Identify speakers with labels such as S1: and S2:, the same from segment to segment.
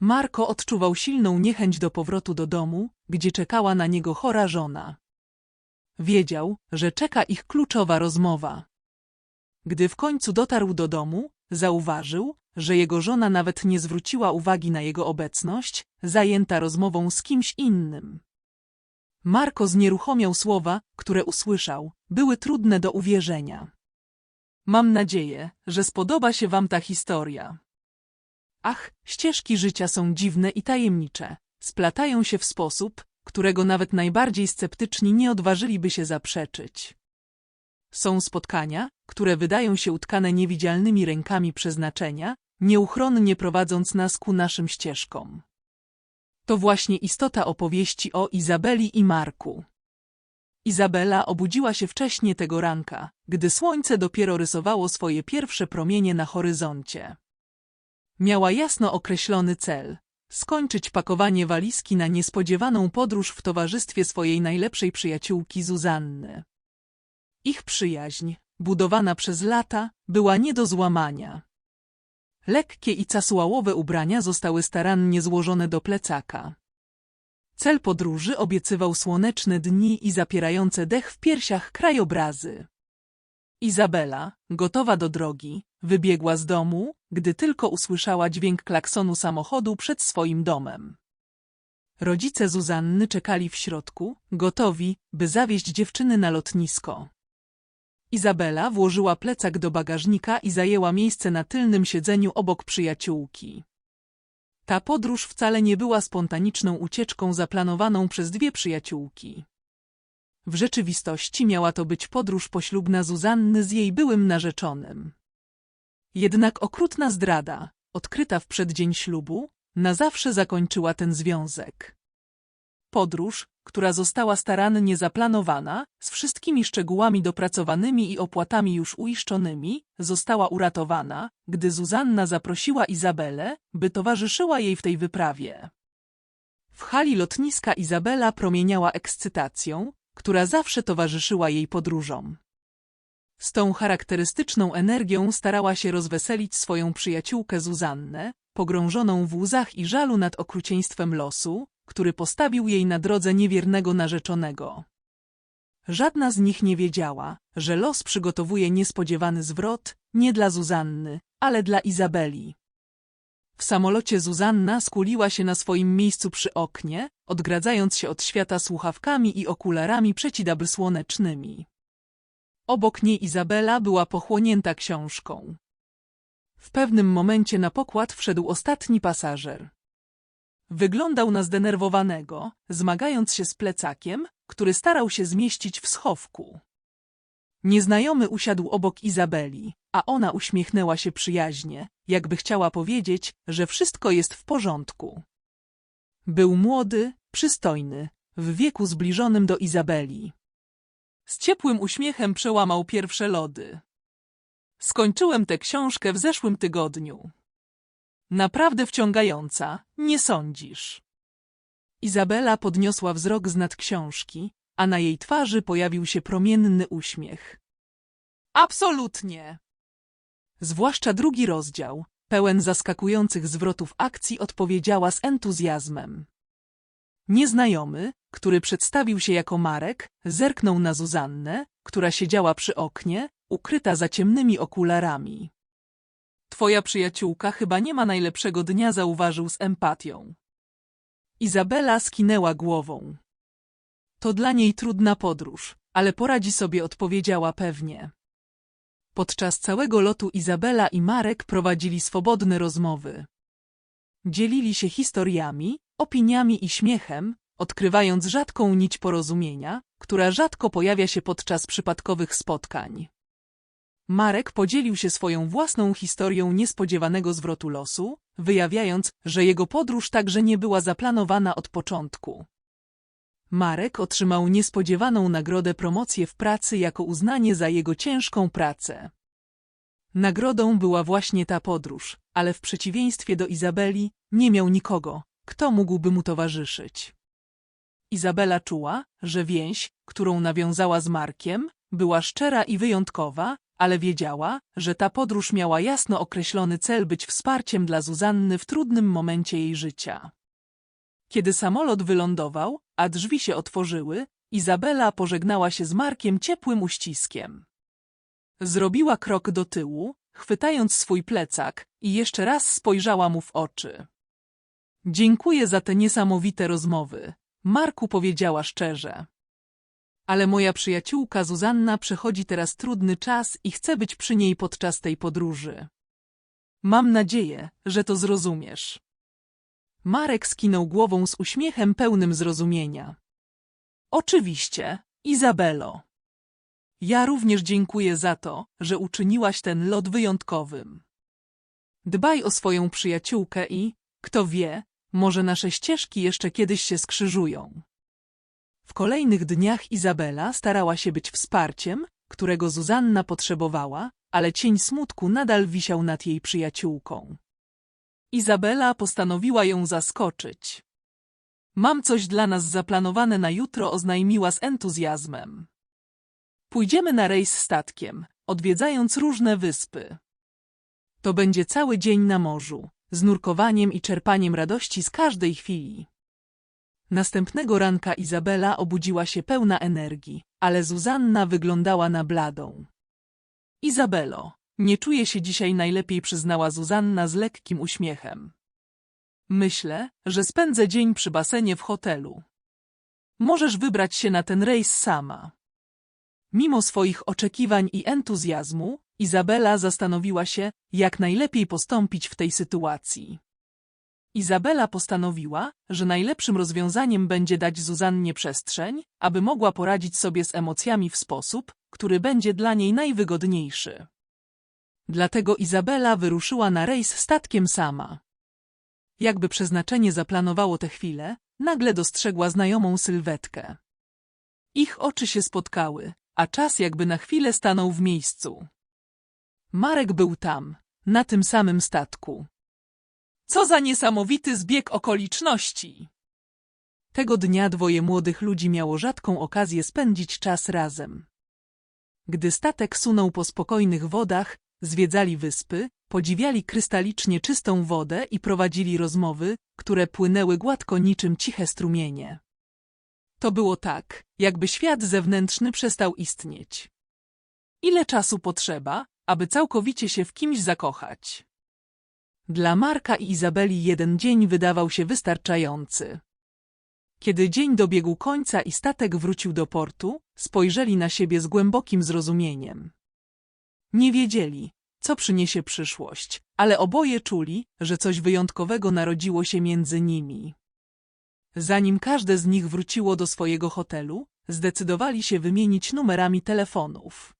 S1: Marko odczuwał silną niechęć do powrotu do domu, gdzie czekała na niego chora żona. Wiedział, że czeka ich kluczowa rozmowa. Gdy w końcu dotarł do domu, zauważył, że jego żona nawet nie zwróciła uwagi na jego obecność, zajęta rozmową z kimś innym. Marko znieruchomiał słowa, które usłyszał, były trudne do uwierzenia. Mam nadzieję, że spodoba się wam ta historia. Ach, ścieżki życia są dziwne i tajemnicze, splatają się w sposób, którego nawet najbardziej sceptyczni nie odważyliby się zaprzeczyć. Są spotkania, które wydają się utkane niewidzialnymi rękami przeznaczenia, nieuchronnie prowadząc nas ku naszym ścieżkom. To właśnie istota opowieści o Izabeli i Marku. Izabela obudziła się wcześnie tego ranka, gdy słońce dopiero rysowało swoje pierwsze promienie na horyzoncie. Miała jasno określony cel skończyć pakowanie walizki na niespodziewaną podróż w towarzystwie swojej najlepszej przyjaciółki Zuzanny. Ich przyjaźń, budowana przez lata, była nie do złamania. Lekkie i casuałowe ubrania zostały starannie złożone do plecaka. Cel podróży obiecywał słoneczne dni i zapierające dech w piersiach krajobrazy. Izabela, gotowa do drogi, wybiegła z domu, gdy tylko usłyszała dźwięk klaksonu samochodu przed swoim domem. Rodzice Zuzanny czekali w środku, gotowi, by zawieźć dziewczyny na lotnisko. Izabela włożyła plecak do bagażnika i zajęła miejsce na tylnym siedzeniu obok przyjaciółki. Ta podróż wcale nie była spontaniczną ucieczką zaplanowaną przez dwie przyjaciółki. W rzeczywistości miała to być podróż poślubna Zuzanny z jej byłym narzeczonym. Jednak okrutna zdrada, odkryta w przeddzień ślubu, na zawsze zakończyła ten związek. Podróż, która została starannie zaplanowana, z wszystkimi szczegółami dopracowanymi i opłatami już uiszczonymi, została uratowana, gdy Zuzanna zaprosiła Izabelę, by towarzyszyła jej w tej wyprawie. W hali lotniska Izabela promieniała ekscytacją, która zawsze towarzyszyła jej podróżom. Z tą charakterystyczną energią starała się rozweselić swoją przyjaciółkę Zuzannę, pogrążoną w łzach i żalu nad okrucieństwem losu, który postawił jej na drodze niewiernego narzeczonego. Żadna z nich nie wiedziała, że los przygotowuje niespodziewany zwrot, nie dla Zuzanny, ale dla Izabeli. W samolocie Zuzanna skuliła się na swoim miejscu przy oknie, odgradzając się od świata słuchawkami i okularami przeciwsłonecznymi. Obok niej Izabela była pochłonięta książką. W pewnym momencie na pokład wszedł ostatni pasażer. Wyglądał na zdenerwowanego, zmagając się z plecakiem, który starał się zmieścić w schowku. Nieznajomy usiadł obok Izabeli, a ona uśmiechnęła się przyjaźnie, jakby chciała powiedzieć, że wszystko jest w porządku. Był młody, przystojny, w wieku zbliżonym do Izabeli. Z ciepłym uśmiechem przełamał pierwsze lody. Skończyłem tę książkę w zeszłym tygodniu. Naprawdę wciągająca, nie sądzisz? Izabela podniosła wzrok z nad książki, a na jej twarzy pojawił się promienny uśmiech. Absolutnie! Zwłaszcza drugi rozdział, pełen zaskakujących zwrotów akcji, odpowiedziała z entuzjazmem. Nieznajomy, który przedstawił się jako Marek, zerknął na Zuzannę, która siedziała przy oknie, ukryta za ciemnymi okularami. Twoja przyjaciółka chyba nie ma najlepszego dnia, zauważył z empatią. Izabela skinęła głową. To dla niej trudna podróż, ale poradzi sobie, odpowiedziała pewnie. Podczas całego lotu Izabela i Marek prowadzili swobodne rozmowy. Dzielili się historiami, opiniami i śmiechem, odkrywając rzadką nić porozumienia, która rzadko pojawia się podczas przypadkowych spotkań. Marek podzielił się swoją własną historią niespodziewanego zwrotu losu, wyjawiając, że jego podróż także nie była zaplanowana od początku. Marek otrzymał niespodziewaną nagrodę promocję w pracy jako uznanie za jego ciężką pracę. Nagrodą była właśnie ta podróż, ale w przeciwieństwie do Izabeli, nie miał nikogo, kto mógłby mu towarzyszyć. Izabela czuła, że więź, którą nawiązała z Markiem, była szczera i wyjątkowa, ale wiedziała, że ta podróż miała jasno określony cel być wsparciem dla Zuzanny w trudnym momencie jej życia. Kiedy samolot wylądował, a drzwi się otworzyły, Izabela pożegnała się z Markiem ciepłym uściskiem. Zrobiła krok do tyłu, chwytając swój plecak i jeszcze raz spojrzała mu w oczy. Dziękuję za te niesamowite rozmowy, Marku powiedziała szczerze. Ale moja przyjaciółka Zuzanna przechodzi teraz trudny czas i chcę być przy niej podczas tej podróży. Mam nadzieję, że to zrozumiesz. Marek skinął głową z uśmiechem pełnym zrozumienia. Oczywiście, Izabelo. Ja również dziękuję za to, że uczyniłaś ten lot wyjątkowym. Dbaj o swoją przyjaciółkę i, kto wie, może nasze ścieżki jeszcze kiedyś się skrzyżują. W kolejnych dniach Izabela starała się być wsparciem, którego Zuzanna potrzebowała, ale cień smutku nadal wisiał nad jej przyjaciółką. Izabela postanowiła ją zaskoczyć. Mam coś dla nas zaplanowane na jutro, oznajmiła z entuzjazmem. Pójdziemy na rejs statkiem, odwiedzając różne wyspy. To będzie cały dzień na morzu, z nurkowaniem i czerpaniem radości z każdej chwili. Następnego ranka Izabela obudziła się pełna energii, ale Zuzanna wyglądała na bladą. Izabelo, nie czuję się dzisiaj najlepiej, przyznała Zuzanna z lekkim uśmiechem. Myślę, że spędzę dzień przy basenie w hotelu. Możesz wybrać się na ten rejs sama. Mimo swoich oczekiwań i entuzjazmu, Izabela zastanowiła się, jak najlepiej postąpić w tej sytuacji. Izabela postanowiła, że najlepszym rozwiązaniem będzie dać Zuzannie przestrzeń, aby mogła poradzić sobie z emocjami w sposób, który będzie dla niej najwygodniejszy. Dlatego Izabela wyruszyła na rejs statkiem sama. Jakby przeznaczenie zaplanowało tę chwilę, nagle dostrzegła znajomą sylwetkę. Ich oczy się spotkały, a czas jakby na chwilę stanął w miejscu. Marek był tam, na tym samym statku. Co za niesamowity zbieg okoliczności! Tego dnia dwoje młodych ludzi miało rzadką okazję spędzić czas razem. Gdy statek sunął po spokojnych wodach, zwiedzali wyspy, podziwiali krystalicznie czystą wodę i prowadzili rozmowy, które płynęły gładko niczym ciche strumienie. To było tak, jakby świat zewnętrzny przestał istnieć. Ile czasu potrzeba, aby całkowicie się w kimś zakochać? Dla Marka i Izabeli jeden dzień wydawał się wystarczający. Kiedy dzień dobiegł końca i statek wrócił do portu, spojrzeli na siebie z głębokim zrozumieniem. Nie wiedzieli, co przyniesie przyszłość, ale oboje czuli, że coś wyjątkowego narodziło się między nimi. Zanim każde z nich wróciło do swojego hotelu, zdecydowali się wymienić numerami telefonów.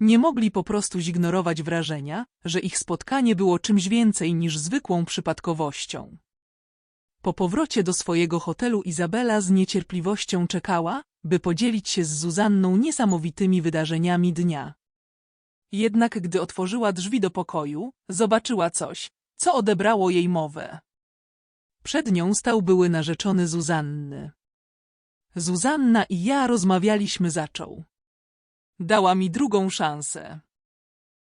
S1: Nie mogli po prostu zignorować wrażenia, że ich spotkanie było czymś więcej niż zwykłą przypadkowością. Po powrocie do swojego hotelu Izabela z niecierpliwością czekała, by podzielić się z Zuzanną niesamowitymi wydarzeniami dnia. Jednak gdy otworzyła drzwi do pokoju, zobaczyła coś, co odebrało jej mowę. Przed nią stał były narzeczony Zuzanny. Zuzanna i ja rozmawialiśmy zaczął. Dała mi drugą szansę.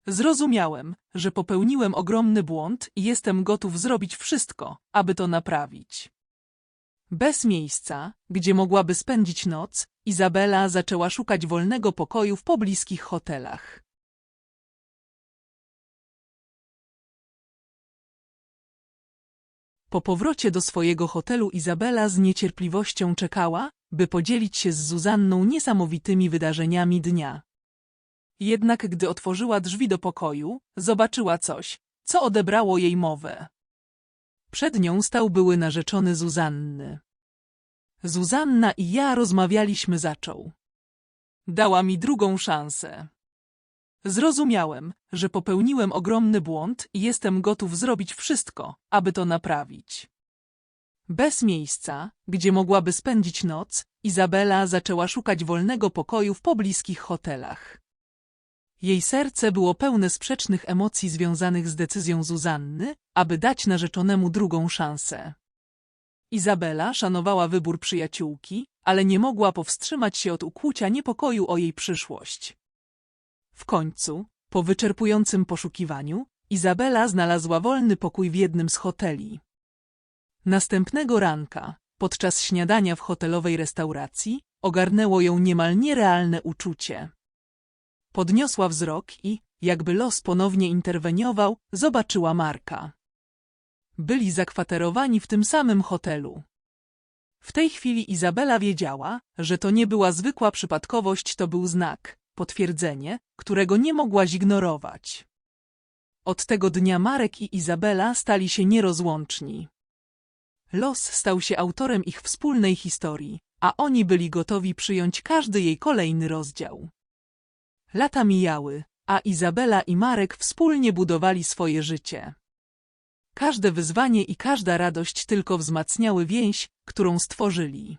S1: Zrozumiałem, że popełniłem ogromny błąd i jestem gotów zrobić wszystko, aby to naprawić. Bez miejsca, gdzie mogłaby spędzić noc, Izabela zaczęła szukać wolnego pokoju w pobliskich hotelach. Po powrocie do swojego hotelu Izabela z niecierpliwością czekała, by podzielić się z Zuzanną niesamowitymi wydarzeniami dnia. Jednak gdy otworzyła drzwi do pokoju, zobaczyła coś, co odebrało jej mowę. Przed nią stał były narzeczony Zuzanny. Zuzanna i ja rozmawialiśmy zaczął. Dała mi drugą szansę. Zrozumiałem, że popełniłem ogromny błąd i jestem gotów zrobić wszystko, aby to naprawić. Bez miejsca, gdzie mogłaby spędzić noc, Izabela zaczęła szukać wolnego pokoju w pobliskich hotelach. Jej serce było pełne sprzecznych emocji związanych z decyzją Zuzanny, aby dać narzeczonemu drugą szansę. Izabela szanowała wybór przyjaciółki, ale nie mogła powstrzymać się od ukłucia niepokoju o jej przyszłość. W końcu, po wyczerpującym poszukiwaniu, Izabela znalazła wolny pokój w jednym z hoteli. Następnego ranka, podczas śniadania w hotelowej restauracji, ogarnęło ją niemal nierealne uczucie. Podniosła wzrok i, jakby los ponownie interweniował, zobaczyła Marka. Byli zakwaterowani w tym samym hotelu. W tej chwili Izabela wiedziała, że to nie była zwykła przypadkowość, to był znak, potwierdzenie, którego nie mogła zignorować. Od tego dnia Marek i Izabela stali się nierozłączni. Los stał się autorem ich wspólnej historii, a oni byli gotowi przyjąć każdy jej kolejny rozdział. Lata mijały, a Izabela i Marek wspólnie budowali swoje życie. Każde wyzwanie i każda radość tylko wzmacniały więź, którą stworzyli.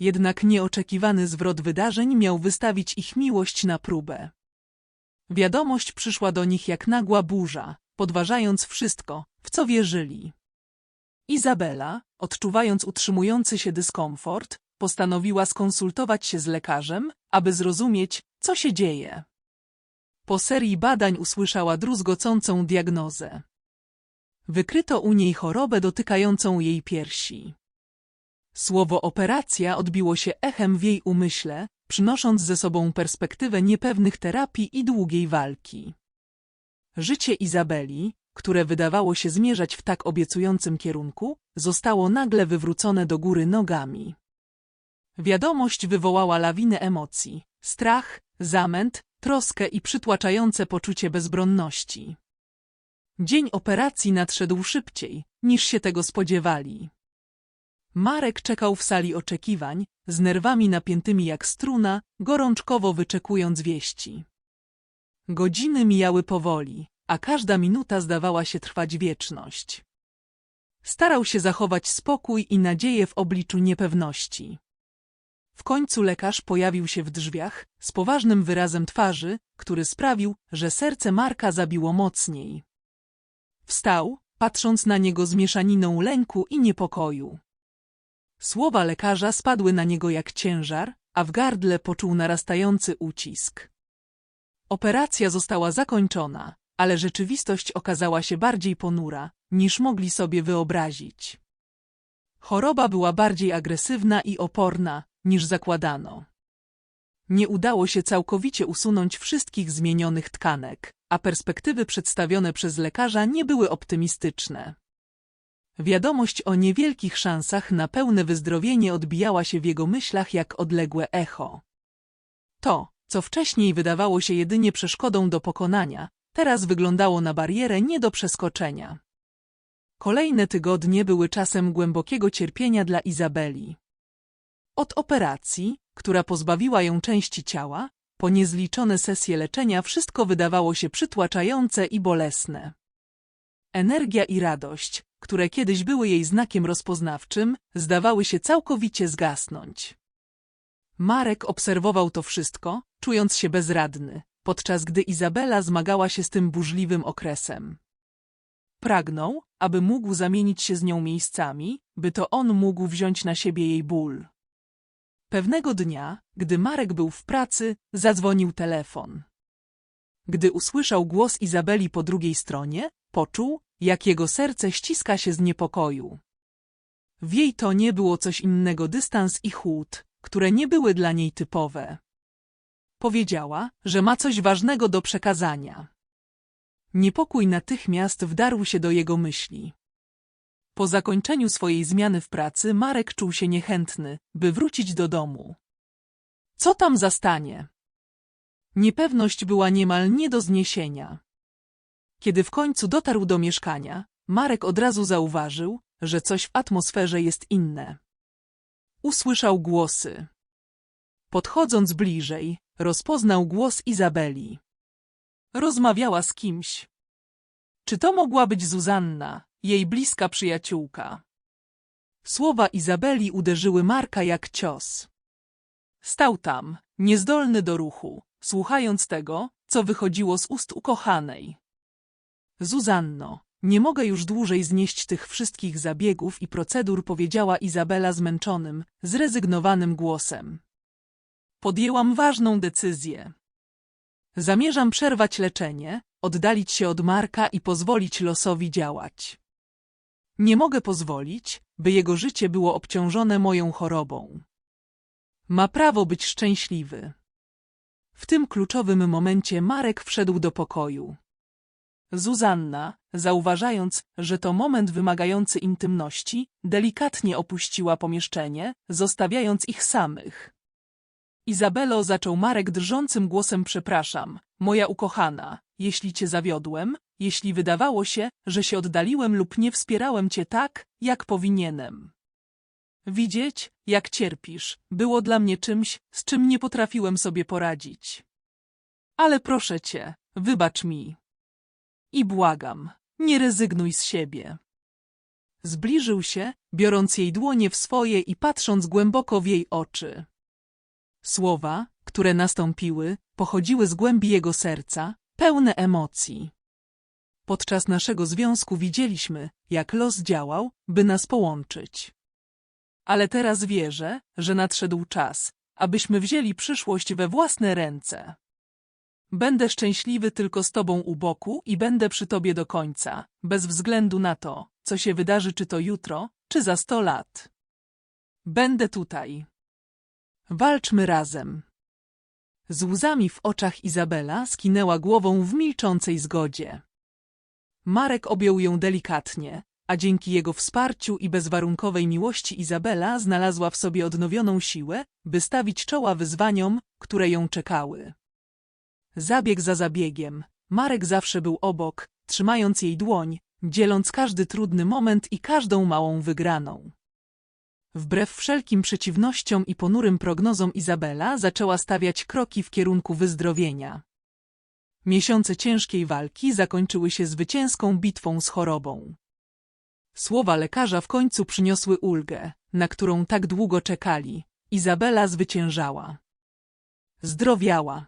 S1: Jednak nieoczekiwany zwrot wydarzeń miał wystawić ich miłość na próbę. Wiadomość przyszła do nich jak nagła burza, podważając wszystko, w co wierzyli. Izabela, odczuwając utrzymujący się dyskomfort, postanowiła skonsultować się z lekarzem, aby zrozumieć, co się dzieje. Po serii badań usłyszała druzgocącą diagnozę. Wykryto u niej chorobę dotykającą jej piersi. Słowo operacja odbiło się echem w jej umyśle, przynosząc ze sobą perspektywę niepewnych terapii i długiej walki. Życie Izabeli, które wydawało się zmierzać w tak obiecującym kierunku, zostało nagle wywrócone do góry nogami. Wiadomość wywołała lawinę emocji, strach, zamęt, troskę i przytłaczające poczucie bezbronności. Dzień operacji nadszedł szybciej, niż się tego spodziewali. Marek czekał w sali oczekiwań, z nerwami napiętymi jak struna, gorączkowo wyczekując wieści. Godziny mijały powoli, a każda minuta zdawała się trwać wieczność. Starał się zachować spokój i nadzieję w obliczu niepewności. W końcu lekarz pojawił się w drzwiach, z poważnym wyrazem twarzy, który sprawił, że serce Marka zabiło mocniej. Wstał, patrząc na niego z mieszaniną lęku i niepokoju. Słowa lekarza spadły na niego jak ciężar, a w gardle poczuł narastający ucisk. Operacja została zakończona, ale rzeczywistość okazała się bardziej ponura, niż mogli sobie wyobrazić. Choroba była bardziej agresywna i oporna, niż zakładano. Nie udało się całkowicie usunąć wszystkich zmienionych tkanek, a perspektywy przedstawione przez lekarza nie były optymistyczne. Wiadomość o niewielkich szansach na pełne wyzdrowienie odbijała się w jego myślach jak odległe echo. To, co wcześniej wydawało się jedynie przeszkodą do pokonania, teraz wyglądało na barierę nie do przeskoczenia. Kolejne tygodnie były czasem głębokiego cierpienia dla Izabeli. Od operacji, która pozbawiła ją części ciała, po niezliczone sesje leczenia wszystko wydawało się przytłaczające i bolesne. Energia i radość, które kiedyś były jej znakiem rozpoznawczym, zdawały się całkowicie zgasnąć. Marek obserwował to wszystko, czując się bezradny, podczas gdy Izabela zmagała się z tym burzliwym okresem. Pragnął, aby mógł zamienić się z nią miejscami, by to on mógł wziąć na siebie jej ból. Pewnego dnia, gdy Marek był w pracy, zadzwonił telefon. Gdy usłyszał głos Izabeli po drugiej stronie, poczuł, jak jego serce ściska się z niepokoju. W jej tonie było coś innego dystans i chłód, które nie były dla niej typowe. Powiedziała, że ma coś ważnego do przekazania. Niepokój natychmiast wdarł się do jego myśli. Po zakończeniu swojej zmiany w pracy Marek czuł się niechętny, by wrócić do domu. Co tam zastanie? Niepewność była niemal nie do zniesienia. Kiedy w końcu dotarł do mieszkania, Marek od razu zauważył, że coś w atmosferze jest inne. Usłyszał głosy. Podchodząc bliżej, rozpoznał głos Izabeli. Rozmawiała z kimś. Czy to mogła być Zuzanna, jej bliska przyjaciółka? Słowa Izabeli uderzyły Marka jak cios. Stał tam, niezdolny do ruchu, słuchając tego, co wychodziło z ust ukochanej. Zuzanno, nie mogę już dłużej znieść tych wszystkich zabiegów i procedur, powiedziała Izabela zmęczonym, zrezygnowanym głosem. Podjęłam ważną decyzję. Zamierzam przerwać leczenie, oddalić się od Marka i pozwolić losowi działać. Nie mogę pozwolić, by jego życie było obciążone moją chorobą. Ma prawo być szczęśliwy. W tym kluczowym momencie Marek wszedł do pokoju. Zuzanna, zauważając, że to moment wymagający intymności, delikatnie opuściła pomieszczenie, zostawiając ich samych. Izabelo zaczął Marek drżącym głosem przepraszam, moja ukochana, jeśli cię zawiodłem, jeśli wydawało się, że się oddaliłem lub nie wspierałem cię tak, jak powinienem. Widzieć, jak cierpisz, było dla mnie czymś, z czym nie potrafiłem sobie poradzić. Ale proszę cię, wybacz mi. I błagam, nie rezygnuj z siebie. Zbliżył się, biorąc jej dłonie w swoje i patrząc głęboko w jej oczy. Słowa, które nastąpiły, pochodziły z głębi jego serca, pełne emocji. Podczas naszego związku widzieliśmy, jak los działał, by nas połączyć. Ale teraz wierzę, że nadszedł czas, abyśmy wzięli przyszłość we własne ręce. Będę szczęśliwy tylko z tobą u boku i będę przy tobie do końca, bez względu na to, co się wydarzy czy to jutro, czy za sto lat. Będę tutaj. Walczmy razem. Z łzami w oczach Izabela skinęła głową w milczącej zgodzie. Marek objął ją delikatnie, a dzięki jego wsparciu i bezwarunkowej miłości Izabela znalazła w sobie odnowioną siłę, by stawić czoła wyzwaniom, które ją czekały. Zabieg za zabiegiem, Marek zawsze był obok, trzymając jej dłoń, dzieląc każdy trudny moment i każdą małą wygraną. Wbrew wszelkim przeciwnościom i ponurym prognozom Izabela zaczęła stawiać kroki w kierunku wyzdrowienia. Miesiące ciężkiej walki zakończyły się zwycięską bitwą z chorobą. Słowa lekarza w końcu przyniosły ulgę, na którą tak długo czekali. Izabela zwyciężała. Zdrowiała.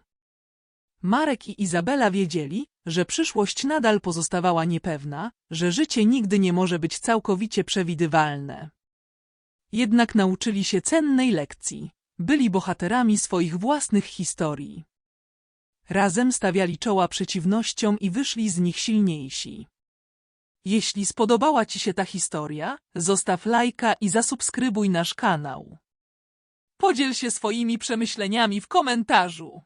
S1: Marek i Izabela wiedzieli, że przyszłość nadal pozostawała niepewna, że życie nigdy nie może być całkowicie przewidywalne. Jednak nauczyli się cennej lekcji. Byli bohaterami swoich własnych historii. Razem stawiali czoła przeciwnościom i wyszli z nich silniejsi. Jeśli spodobała Ci się ta historia, zostaw lajka i zasubskrybuj nasz kanał. Podziel się swoimi przemyśleniami w komentarzu.